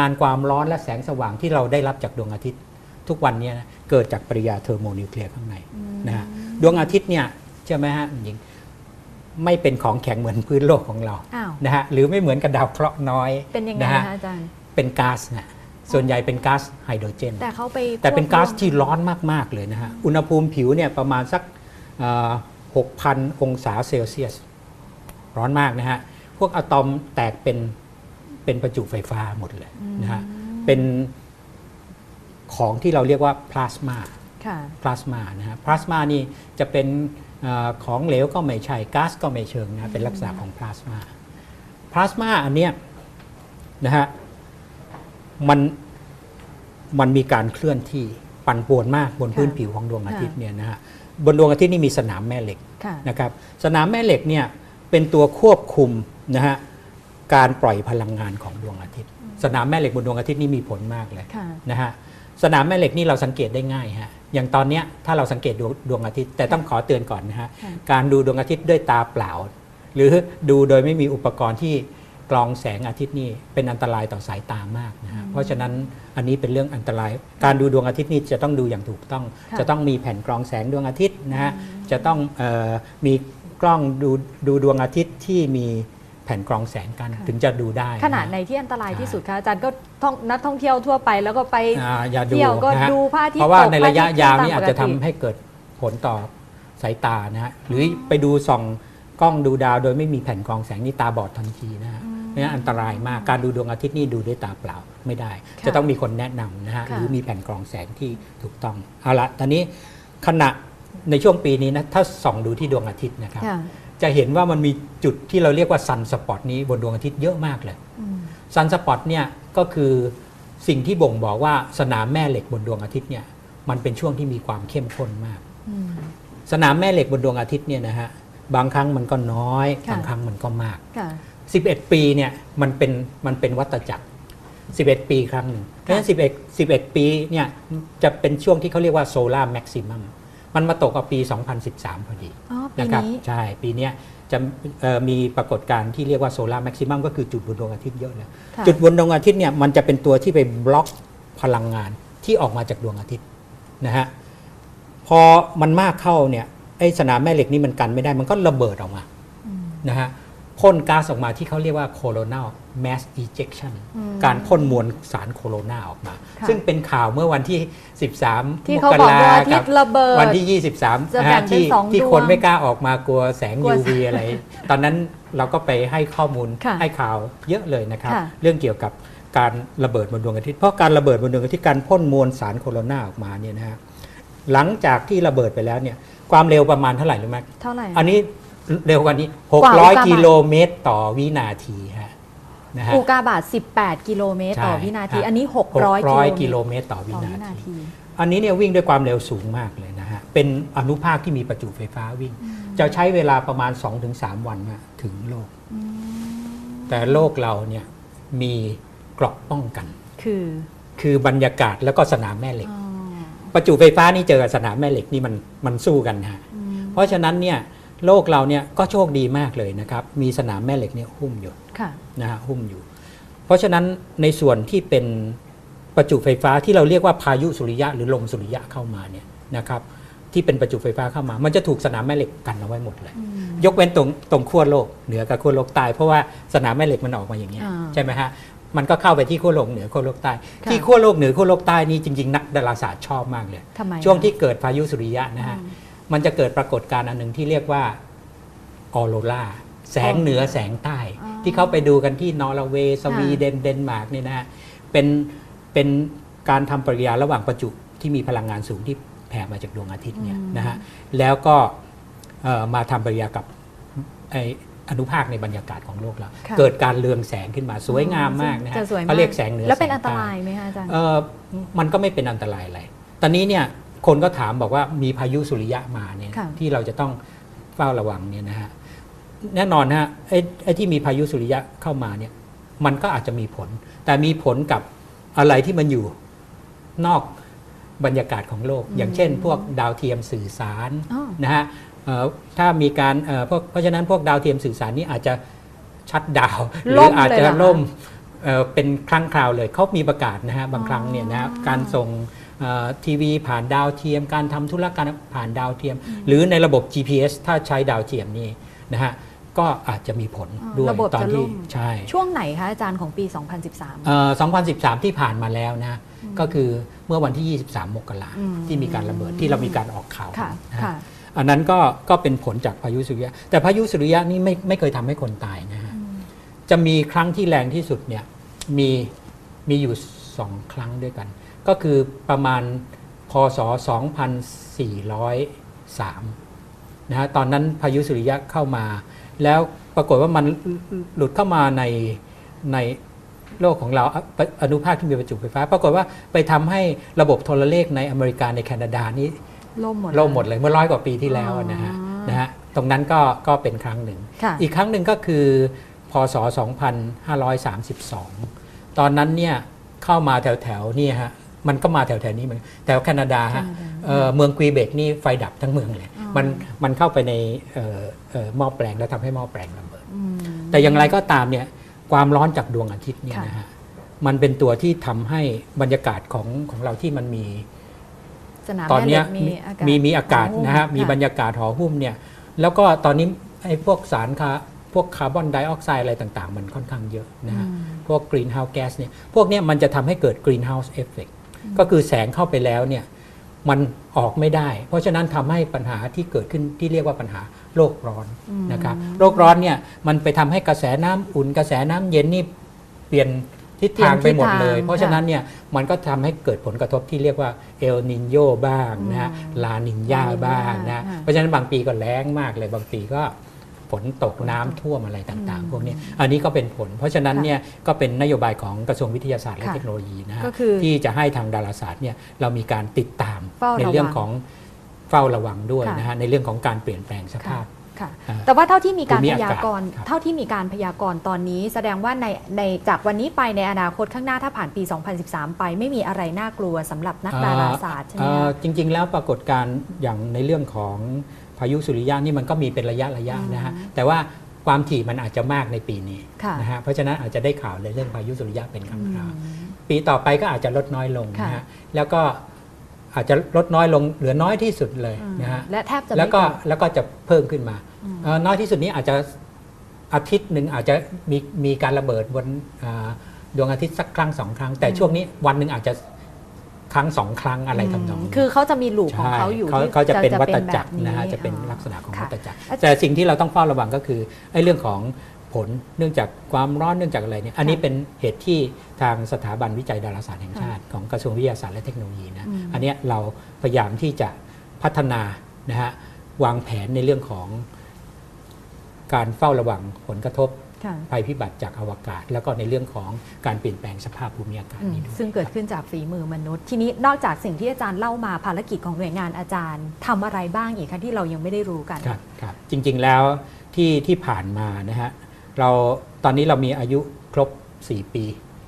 งานความร้อนและแสงสว่างที่เราได้รับจากดวงอาทิตย์ ทุกวันเนี้นะเกิดจากปริยาเทอร์โมนิวเคลียร์ข้างในนะฮะดวงอาทิตย์เนี่ยใช่ไหมฮะคุณหญิงไม่เป็นของแข็งเหมือนพื้นโลกของเราอ้าวนะฮะหรือไม่เหมือนกับดาวเคราะห์น้อยเป็นยังไงนะฮะคะอาจารย์เป็นก๊าซนะส่วนใหญ่เป็นก๊าซไฮโดรเจน แต่เขาไปแต่เป็นก๊าซควบรวมที่ร้อนมาก ๆ เลยนะฮะ อุณหภูมิผิวเนี่ยประมาณสักหกพันองศาเซลเซียส ร้อนมากนะฮะ พวกอะตอมแตกเป็น เป็นประจุไฟฟ้าหมดเลยนะฮะเป็นของที่เราเรียกว่าพลาสมาค่ะพลาสมานะฮะพลาสมานี่จะเป็นเออของเหลวก็ไม่ใช่ก๊าซก็ไม่เชิงนะเป็นลักษณะของพลาสมาพลาสมาอันเนี้ยนะฮะมันมันมีการเคลื่อนที่ปั่นป่วนมากบนค่ะพื้นผิวของดวงอาทิตย์ค่ะเนี่ยนะฮะบนดวงอาทิตย์นี่มีสนามแม่เหล็กค่ะนะครับ สนามแม่เหล็กเนี่ยเป็นตัวควบคุมนะฮะ การปล่อยพลังงานของดวงอาทิตย์ สนามแม่เหล็กบนดวงอาทิตย์นี่มีผลมากเลยค่ะนะฮะสนามแม่เหล็กนี่เราสังเกตได้ง่ายฮะอย่างตอนเนี้ยถ้าเราสังเกตดวงดวงอาทิตย์ แต่ต้องขอเตือนก่อนนะฮะค่ะการดูดวงอาทิตย์ด้วยตาเปล่า หรือดูโดยไม่มีอุปกรณ์ที่กรองแสงอาทิตย์นี่เป็นอันตรายต่อสายตามากนะฮะเพราะฉะนั้นอันนี้เป็นเรื่องอันตราย การดูดวงอาทิตย์นี่จะต้องดูอย่างถูกต้องค่ะจะต้องมีแผ่นกรองแสงดวงอาทิตย์นะฮะจะต้องเออมีกล้องดูดูดวงอาทิตย์ที่มีแผ่นกรองแสงกันค่ะถึงจะดูได้ ขนาดะฮะในที่อันตรายใช่ที่สุดคะอาจารย์ก็ท่องนักท่องเที่ยวทั่วไป แล้วก็ไปอ่าอย่าดูเที่ยวก็นะฮะดูพระอาทิตย์เพราะว่าตกในระยะพระอาทิตย์ยาวขึ้นนี่อาจจะตามทำปกติให้เกิดผลต่อสายตานะฮะหรือไปดูส่องกล้องดูดาวโดยไม่มีแผ่นกรองแสงนี่ตาบอดทันทีนะฮะเนี่ยอันตรายมากการดูดวงอาทิตย์นี่ดูด้วยตาเปล่าไม่ได้ค่ะจะต้องมีคนแนะนำนะฮะค่ะหรือมีแผ่นกรองแสงที่ถูกต้องเอาละตอนนี้ขณะในช่วงปีนี้นะถ้าส่องดูที่ดวงอาทิตย์นะครับค่ะ จะเห็นว่ามันมีจุดที่เราเรียกว่าซันสปอตนี้บนดวงอาทิตย์เยอะมากเลยอืมซันสปอตเนี่ยก็คือสิ่งที่บ่งบอกว่าสนามแม่เหล็กบนดวงอาทิตย์เนี่ยมันเป็นช่วงที่มีความเข้มข้นมากอืมสนามแม่เหล็กบนดวงอาทิตย์เนี่ยนะฮะบางครั้งมันก็น้อยค่ะบางครั้งมันก็มากค่ะ11 ปีเนี่ยมันเป็นมันเป็นวัตจักร 11 ปีครั้งหนึ่งเพราะฉะนั้น11 11 ปีเนี่ยจะเป็นช่วงที่เขาเรียกว่าโซลาร์แม็กซิมัม มันมาตกกับปี 2013 พอดีอ๋อปีนะครับนี้ใช่ปีเนี้ยจะเอ่อมีปรากฏการณ์ที่เรียกว่าโซลาร์แม็กซิมัมก็คือจุดบนดวงอาทิตย์เยอะเลยค่ะจุดบนดวงอาทิตย์เนี่ยมันจะเป็นตัวที่ไปบล็อกพลังงานที่ออกมาจากดวงอาทิตย์นะฮะพอมันมากเข้าเนี่ยไอ้สนามแม่เหล็กนี่มันกันไม่ได้มันก็ระเบิดออกมาอืมนะฮะ พ่นก๊าซออกมาที่เขาเรียกว่า coronal mass ejection อืมการพ่นมวลสารโคโรนาออกมาค่ะซึ่งเป็นข่าวเมื่อวันที่ 13ที่เขาบอกว่าอาทิตย์ระเบิดวันที่ 23จะนะแบ่ฮะงเป็นที่สองที่ดวงคนไม่กล้าออกมากลัวแสงกลัว UV อะไร ตอนนั้นเราก็ไปให้ข้อมูลค่ะให้ข่าวเยอะเลยนะครับค่ะเรื่องเกี่ยวกับการระเบิดบนดวงอาทิตย์เพราะการระเบิดบนดวงอาทิตย์การพ่นมวลสารโคโรนาออกมาเนี่ยนะฮะหลังจากที่ระเบิดไปแล้วเนี่ยความเร็วประมาณเท่าไหร่รู้ไหมเท่าไหร่ อันนี้ เร็วกว่านี้กว่าอุกาบาต600 กิโลเมตรต่อวินาทีฮะนะฮะอุกาบาต18 กิโลเมตรต่อใช่วินาทีฮะอันนี้600 600 กิโลเมตรเมตรต่อวิต่อนาวินาทีที อันนี้เนี่ยวิ่งด้วยความเร็วสูงมากเลยนะฮะ เป็นอนุภาคที่มีประจุไฟฟ้าวิ่ง จะใช้เวลาประมาณ 2-3 วันนะถึงโลก แต่โลกเราเนี่ยมีเกราะป้องกัน คือคือบรรยากาศแล้วก็สนามแม่เหล็กอ๋อประจุไฟฟ้านี่เจอกับสนามแม่เหล็กนี่มันมันสู้กันฮะอืมเพราะฉะนั้นเนี่ย โลกเราเนี่ยก็โชคดีมากเลยนะครับ มีสนามแม่เหล็กเนี่ยหุ้มอยู่ค่ะนะฮะหุ้มอยู่ เพราะฉะนั้นในส่วนที่เป็นประจุไฟฟ้าที่เราเรียกว่าพายุสุริยะหรือลมสุริยะเข้ามาเนี่ยนะครับที่เป็นประจุไฟฟ้าเข้ามา มันจะถูกสนามแม่เหล็กกันเอาไว้หมดเลย ยกเว้นตรงตรงขั้วโลกเหนือกับขั้วโลกใต้เพราะว่าสนามแม่เหล็กมันออกมาอย่างเงี้ยอ่าใช่ไหมฮะมันก็เข้าไปที่ขั้วโลกเหนือขั้วโลกใต้ค่ะที่ขั้วโลกเหนือขั้วโลกใต้นี่จริงๆ นักดาราศาสตร์ชอบมากเลยทำไมช่วงคะที่เกิดพายุสุริยะนะฮะอื มมันจะเกิดปรากฏการณ์อันหนึ่งที่เรียกว่าออโรราแสงเหนือแสงใต้อ๋อที่เขาไปดูกันที่นอร์เวย์สวีเดนเดนมาร์กเนี่ยนะฮะเป็นเป็นการทำปฏิกิริยาระหว่างประจุที่มีพลังงานสูงที่แผ่มาจากดวงอาทิตย์เนี่ยนะฮะแล้วก็เอ่อมาทำปฏิกิริยากับไออนุภาคในบรรยากาศของโลกเราค่ะเกิดการเรืองแสงขึ้นมาสวยงามมากนะฮะจะสวยมากเขาเรียกแสงเหนือแล้วเป็นสงอันตใรายไหมคะอาจารย์เออมันก็ไม่เป็นอันตรายอะไรตอนนี้เนี่ย คนก็ถามบอกว่ามีพายุสุริยะมาเนี่ยค่ะที่เราจะต้องเฝ้าระวังเนี่ยนะฮะแน่นอนนะฮะไอ้ไอ้ที่มีพายุสุริยะเข้ามาเนี่ยมันก็อาจจะมีผล แต่มีผลกับอะไรที่มันอยู่นอกบรรยากาศของโลก อย่างเช่น พวกดาวเทียมสื่อสารอ๋อนะฮะเอ่อถ้ามีการเอ่อพวกเพราะฉะนั้นพวกดาวเทียมสื่อสารนี้อาจจะชัดดาวน์หรืล่อมอาจจะเลยเหรอคะล่มเอ่อเป็นครั้งคราวเลยเขามีประกาศนะฮะบางครั้งเนี่ยนะการส่งเอ่อ ทีวีผ่านดาวเทียม การทำธุรการผ่านดาวเทียม หรือในระบบ GPS ถ้าใช้ดาวเทียมนี่นะฮะก็อาจจะมีผลอ๋อด้วยระบบตอนจะที่ล่มใช่ช่วงไหนคะอาจารย์ของปี 2013เอ่อ2013 ที่ผ่านมาแล้วนะ ก็คือเมื่อวันที่ 23 มกราอืมที่มีการระเบิดที่เรามีการออกข่าวค่ะนะฮะค่ะอันนั้นก็ก็เป็นผลจากพายุสุริยะ แต่พายุสุริยะนี่ไม่ไม่เคยทำให้คนตายนะฮะจะมีครั้งที่แรงที่สุดเนี่ยมีมีอยู่สองครั้งด้วยกัน ก็คือประมาณพศ 2403 นะฮะตอนนั้นพายุสุริยะเข้ามา แล้วปรากฏว่ามันหลุดเข้ามาในในโลกของเราออนุภาคที่มีประจุไฟฟ้า ปรากฏว่าไปทำให้ระบบโทรเลขในอเมริกาในแคนาดานี่ล่มหมดล่มหมดเลยเมื่อร้อยกว่าปีที่แล้วนะฮะอ๋อนะฮะตรงนั้นก็ก็เป็นครั้งหนึ่งค่ะอีกครั้งหนึ่งก็คือพศ 2532 ตอนนั้นเนี่ยเข้ามาแถวแถวๆนี่ฮะ มันก็มาแถวแถวๆนี้เหมือนแถวแคนาดาฮะแคนาดาเอ่อเมืองกวีเบกนี่ไฟดับทั้งเมืองเลยอ๋อมันมันเข้าไปในเอ่อเอ่อหม้อแปลงแล้วทำให้หม้อแปลงระเบิด อืม แต่อย่างไรก็ตามเนี่ยความร้อนจากดวงอาทิตย์เนี่ยค่ะ นะฮะมันเป็นตัวที่ทำให้บรรยากาศของของเราที่มันมี สนามตอนเนี้ยแม่เหล็กมีมีอากาศห่อหุ้นะฮะ มีบรรค่ยากาศห่อหุ้มเนี่ย แล้วก็ตอนนี้ไอ้พวกสารคาพวกคาร์บอนไดออกไซด์อะไรต่าง ๆ มันค่อนข้างเยอะนะฮะอืมพวกกรีนเฮาส์แก๊สเนี่ย พวกเนี้ยมันจะทำให้เกิดกรีนเฮาส์เอฟเฟก ก็คือแสงเข้าไปแล้วเนี่ยมันออกไม่ได้ เพราะฉะนั้นทำให้ปัญหาที่เกิดขึ้นที่เรียกว่าปัญหาโลกร้อนอืมนะครับโลกร้อนเนี่ยมันไปทำให้กระแสน้ำอุ่น กระแสน้ำเย็นนี่เปลี่ยนทิศทางไปหมดเลยเปลี่ยนทิศทางเพราะฉะนั้นเนี่ยมันก็ทำให้เกิดผลกระทบที่เรียกว่าเอลนินโยบ้างนะฮะอืมลานินยาลานิญญาบ้างนะค่ะเพราะฉะนั้นบางปีก็แล้งมากเลยบางปีก็ ฝนตกน้ำท่วมอะไรต่างอืมๆพวกนี้อันนี้ก็เป็นผล เพราะฉะนั้นค่ะเนี่ยก็เป็นนโยบายของกระทรวงวิทยาศาสตร์และค่ะเทคโนโลยีนะฮะก็คือที่จะให้ทางดาราศาสตร์เนี่ยเรามีการติดตามเฝ้าระวังในเรื่องของเฝ้าระวังด้วยค่ะนะฮะในเรื่องของการเปลี่ยนแปลงสภาพค่ะอ่าแต่ว่าเท่าที่มีการภูมิพอากาศยากรณ์ครับเท่าที่มีการพยากรณ์ตอนนี้ แสดงว่าในในจากวันนี้ไปในอนาคตข้างหน้าถ้าผ่านปี 2013 ไปไม่มีอะไรน่ากลัวสำหรับนักดาราศาสตร์ใช่ไหมเอ่อคะจริง ๆ แล้วปรากฏการณ์อย่างในเรื่องของ พายุสุริยะนี่มันก็มีเป็นระยะระยะอืมนะฮะแต่ว่าความถี่มันอาจจะมากในปีนี้ค่ะนะฮะเพราะฉะนั้นอาจจะได้ข่าวในเรื่องพายุสุริยะเป็นครั้งคราวอืมปีต่อไปก็อาจจะลดน้อยลงนะค่ะฮะแล้วก็อาจจะลดน้อยลงเหลือน้อยที่สุดเลยอืมนะฮะและแทบจะแล้วไม่ก็เกิดแล้วก็จะเพิ่มขึ้นมาอืมเอ่อน้อยที่สุดนี้อาจจะอาทิตย์หนึ่งอาจจะมีมีการระเบิดบนอ่าดวงอาทิตย์สักครั้งสองครั้ง แต่ช่วงนี้วันหนึ่งอาจจะ ครั้งสองครั้งอะไรทำนองนี้คือเขาจะมีลูปของใช่เขาอยู่เขาที่เขาจะเป็นวัฏจักรแบบนะฮะจะเป็นอ๋อลักษณะของค่ะวัฏจักรอาจารย์แต่สิ่งที่เราต้องเฝ้าระวังก็คือไอ้เรื่องของผลเนื่องจากความร้อนเนื่องจากอะไรเนี่ยอันนี้เป็นเหตุที่ทางสถาบันวิจัยดาราศาสตร์แห่งชาติ ของกระทรวงวิทยาศาสตร์และเทคโนโลยีนะอืมอันเนี้ยเราพยายามที่จะพัฒนานะฮะวางแผนในเรื่องของการเฝ้าระวังผลกระทบค่ะ ภัยพิบัติจากอวกาศ แล้วก็ในเรื่องของการเปลี่ยนแปลงสภาพภูมิอากาศอืมนี้ด้วยซึ่งเกิดขึ้นจากฝีมือมนุษย์ ทีนี้นอกจากสิ่งที่อาจารย์เล่ามาภารกิจของหน่วยงานอาจารย์ทำอะไรบ้างอีกคะที่เรายังไม่ได้รู้กันครับครับจริงๆแล้วที่ที่ผ่านมานะฮะเราตอนนี้เรามีอายุครบ 4 ปี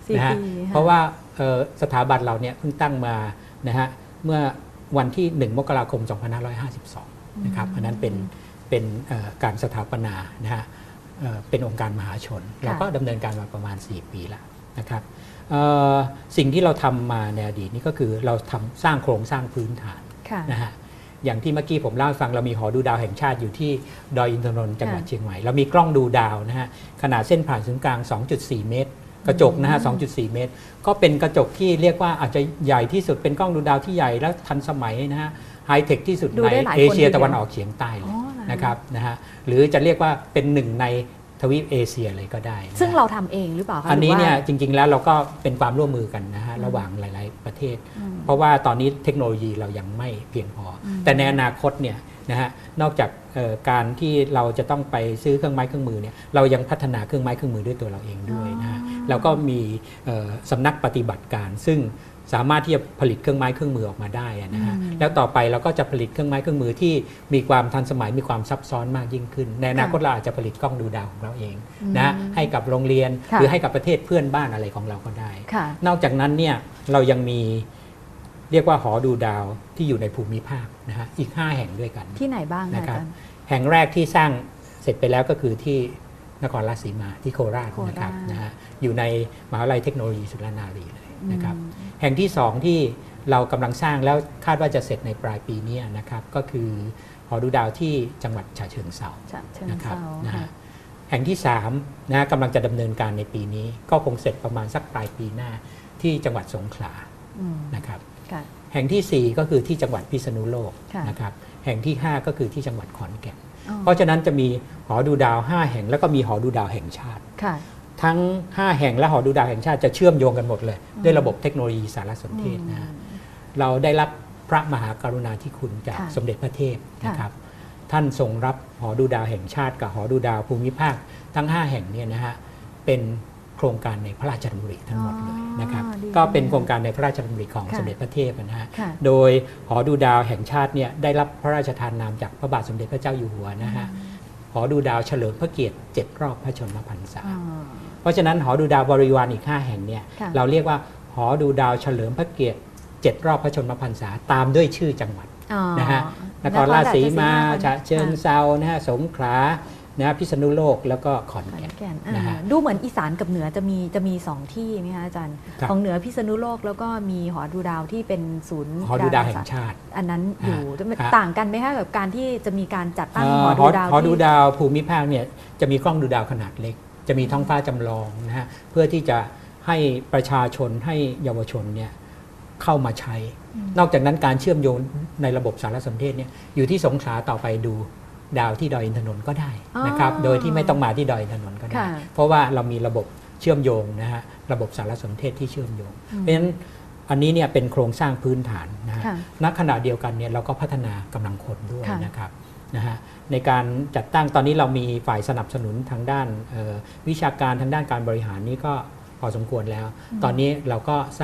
สี่นะฮะปีค่ะเพราะว่าเอ่อสถาบันเราเนี่ยเพิ่งตั้งมานะฮะเมื่อวันที่ 1 มกราคม 2552 นะครับ อันนั้นเป็นเป็นเอ่อการสถาปนานะฮะ เอ่อเป็นองค์การมหาชน เราก็ดำเนินการมาประมาณ 4 ปีแล้วนะครับเอ่อสิ่งที่เราทำมาในอดีตนี่ก็คือเราทำสร้างโครงสร้างพื้นฐานค่ะนะฮะอย่างที่เมื่อกี้ผมเล่าให้ฟังเรามีหอดูดาวแห่งชาติอยู่ที่ดอยอินทนนท์จังหวัดค่ะเชียงใหม่ เรามีกล้องดูดาวนะฮะขนาดเส้นผ่านศูนย์กลาง 2.4 เมตร กระจกนะฮะ 2.4 เมตร ก็เป็นกระจกที่เรียกว่าอาจจะใหญ่ที่สุดเป็นกล้องดูดาวที่ใหญ่และทันสมัยนะฮะไฮเทคที่สุดดูในได้หลายคนเอเชียทีเดียวตะวันออกเฉียงใต้เลอ๋ยอเหรอ นะครับนะฮะหรือจะเรียกว่าเป็นหนึ่งในทวีปเอเชียเลยก็ได้นะฮะซึ่งเราทำเองหรือเปล่าคะอันนี้หรืว่าเนี่ยจริง ๆ แล้วเราก็เป็นความร่วมมือกันนะฮะระหว่างหลาย ๆ ประเทศอืมเพราะว่าตอนนี้เทคโนโลยีเรายังไม่เพียงพออมแต่ในอนาคตเนี่ยนะฮะนอกจากเอ่อการที่เราจะต้องไปซื้อเครื่องไม้เครื่องมือเนี่ยเรายังพัฒนาเครื่องไม้เครื่องมือด้วยตัวเราเองด้วยนะฮะเราก็มีเอ่อสำนักปฏิบัติการซึ่ง สามารถที่จะผลิตเครื่องไม้เครื่องมือออกมาได้อะนะฮะอืมแล้วต่อไปเราก็จะผลิตเครื่องไม้เครื่องมือที่มีความทันสมัยมีความซับซ้อนมากยิ่งขึ้น ในอนาคตเราอาจจะผลิตกล้องดูดาวของเราเองนะฮะให้กับโรงเรียนค่ะหรือให้กับประเทศเพื่อนบ้านอะไรของเราก็ได้ค่ะนอกจากนั้นเนี่ยเรายังมีเรียกว่าหอดูดาวที่อยู่ในภูมิภาคนะฮะอีก 5 แห่งด้วยกันที่ไหนบ้างคะนะครับอาจารย์แห่งแรกที่สร้างเสร็จไปแล้วก็คือที่นครราชสีมาที่โคราชโคราชนะครับนะฮะอยู่ในมหาวิทยาลัยเทคโนโลยีสุรนารีเลยนะครับอืม แห่งที่สองที่เรากำลังสร้างแล้วคาดว่าจะเสร็จในปลายปีนี้นะครับก็คือหอดูดาวที่จังหวัดฉะเชิงเทราฉะเชิงนะครับเทรานะค่ะฮะแห่งที่3นะฮะกำลังจะดำเนินการในปีนี้ ก็คงเสร็จประมาณสักปลายปีหน้าที่จังหวัดสงขลาอืมนะครับค่ะแห่งทีสี่ 4 ก็คือที่จังหวัดพิษณุโลกค่ะนะครับแห่งที่ 5 ก็คือที่จังหวัดขอนแก่นอ๋อเพราะฉะนั้นจะมีหอดูดาว 5 แห่งแล้วก็มีหอดูดาวแห่งชาติค่ะ ทั้ง 5 แห่งและหอดูดาวแห่งชาติจะเชื่อมโยงกันหมดเลยอืมด้วยระบบเทคโนโลยีสารสนเทศนะฮะเราได้รับพระมหากรุณาธิคุณจากค่ะสมเด็จพระเทพค่ะนะครับ ท่านทรงรับหอดูดาวแห่งชาติกับหอดูดาวภูมิภาคทั้ง 5 แห่งเนี่ยนะฮะเป็นโครงการในพระราชดำริทั้งหมดเลยนะครับอ๋อดีก็เป็นโครงการในพระราชดำริของค่ะสมเด็จพระเทพนะฮะค่ะโดยหอดูดาวแห่งชาติเนี่ยได้รับพระราชทานนามจากพระบาทสมเด็จพระเจ้าอยู่หัวนะฮะ หอดูดาวเฉลิมพระเกียรติ7รอบพระชนมพรรษาอ่าเพราะฉะนั้นหอดูดาวบริวารอีก 5 แห่งเนี่ยค่ะเราเรียกว่าหอดูดาวเฉลิมพระเกียรติ7รอบพระชนมพรรษาตามด้วยชื่อจังหวัดอ๋อนะฮะนครราชสีมาฉะเชิงค่ะเซานะฮะสงขลา นะฮะพิษณุโลกแล้วก็ขอนขอนแก่นแก่นนะฮะอ่าดูเหมือนอีสานกับเหนือจะมีจะมีสองที่ไหมคะอาจารย์ครับของเหนือพิษณุโลกแล้วก็มีหอดูดาวที่เป็นศูนย์หอดูดาวแห่รศงชาติ อันนั้นอยู่ฮะจะมันฮะต่างกันไหมคะกับการที่จะมีการจัดตั้งเอ่หออหดูอดาวหอดูที่ดาวภูมิภาคเนี่ยจะมีกล้องดูดาวขนาดเล็ก จะมีท้องฟ้าจำลองนะฮะเพื่อที่จะให้ประชาชนให้เยาวชนเนี่ยเข้ามาใช้ นอกจากนั้นการเชื่อมโยงในระบบสารสนเทศเนี่ยอยู่ที่สงขลาต่อไปดู ดาวที่ดอยอินทนนท์ก็ได้นะครับอ๋อโดยที่ไม่ต้องมาที่ดอยอินทนนท์ก็ได้ค่ะเพราะว่าเรามีระบบเชื่อมโยงนะฮะระบบสารสนเทศที่เชื่อมโยง เพราะฉะนั้นอันนี้เนี่ยเป็นโครงสร้างพื้นฐานนะฮะค่ะณขณะเดียวกันเนี่ยเราก็พัฒนากำลังคนด้วยค่ะนะครับนะฮะในการจัดตั้งตอนนี้เรามีฝ่ายสนับสนุนทางด้านเอ่อวิชาการทางด้านการบริหารนี่ก็พอสมควรแล้ว ตอนนี้เราก็สร้าง